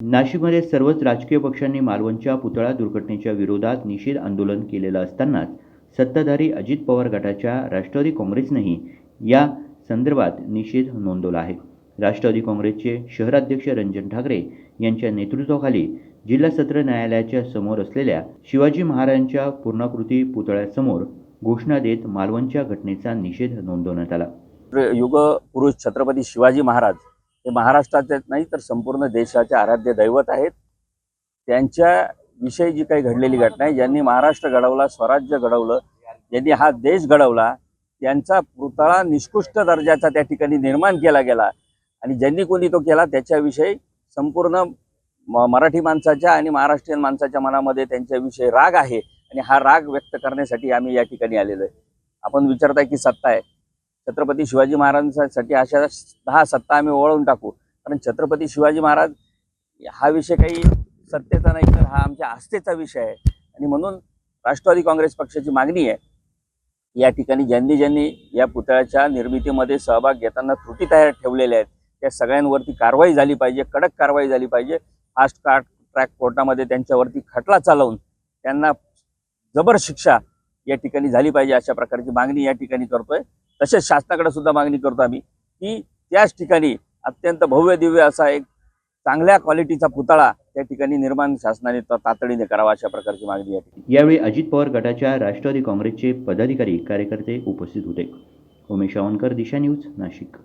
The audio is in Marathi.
नाशिकमध्ये सर्वच राजकीय पक्षांनी मालवणच्या पुतळा दुर्घटनेच्या विरोधात निषेध आंदोलन केलेलं असतानाच सत्ताधारी अजित पवार गटाच्या राष्ट्रवादी काँग्रेसनेही या संदर्भात निषेध नोंदवला आहे. राष्ट्रवादी काँग्रेसचे शहराध्यक्ष रंजन ठाकरे यांच्या नेतृत्वाखाली जिल्हा सत्र न्यायालयाच्या समोर असलेल्या शिवाजी महाराजांच्या पूर्णाकृती पुतळ्यासमोर घोषणा देत मालवणच्या घटनेचा निषेध नोंदवण्यात आला. युग पुरुष छत्रपती शिवाजी महाराज हे महाराष्ट्राचे नाही तर संपूर्ण देशाचे आराध्य दैवत आहेत. त्यांच्या विषयी जी काही घडलेली घटना आहे. ज्यांनी महाराष्ट्र घडवला स्वराज्य घडवलं ज्यांनी हा देश घडवला त्यांचा पुतळा निष्कृष्ट दर्जाचा त्या ठिकाणी निर्माण केला गेला. आणि ज्यांनी कोणी तो केला त्याच्याविषयी संपूर्ण म- मराठी माणसाच्या आणि महाराष्ट्रीयन माणसाच्या मनामध्ये त्यांच्याविषयी राग आहे. आणि हा राग व्यक्त करण्यासाठी आम्ही या ठिकाणी आलेलो आहे. आपण विचारताय की सत्ता आहे. छत्रपती शिवाजी महाराजांसाठी अशा दहा सत्ता आम्ही ओळवून टाकू. कारण छत्रपती शिवाजी महाराज हा विषय काही सत्तेचा नाही तर हा आमच्या आस्थेचा विषय आहे. आणि म्हणून राष्ट्रवादी काँग्रेस पक्षाची मागणी आहे या ठिकाणी ज्यांनी ज्यांनी या पुतळ्याच्या निर्मितीमध्ये सहभाग घेताना त्रुटी तयार ठेवलेल्या आहेत त्या सगळ्यांवरती कारवाई झाली पाहिजे कडक कारवाई झाली पाहिजे. फास्ट ट्रॅक कोर्टामध्ये त्यांच्यावरती खटला चालवून त्यांना जबर शिक्षा या ठिकाणी झाली पाहिजे अशा प्रकारची मागणी या ठिकाणी करतोय. तसेच शासनाकडे सुद्धा मागणी करतो आम्ही की त्याच ठिकाणी अत्यंत भव्य दिव्य असा एक चांगल्या क्वालिटीचा पुतळा त्या ठिकाणी निर्माण शासनाने तातडीने करावा अशा प्रकारची मागणी या ठिकाणी. यावेळी अजित पवार गटाच्या राष्ट्रवादी काँग्रेसचे पदाधिकारी कार्यकर्ते उपस्थित होते. उमेश सावंतकर दिशा न्यूज नाशिक.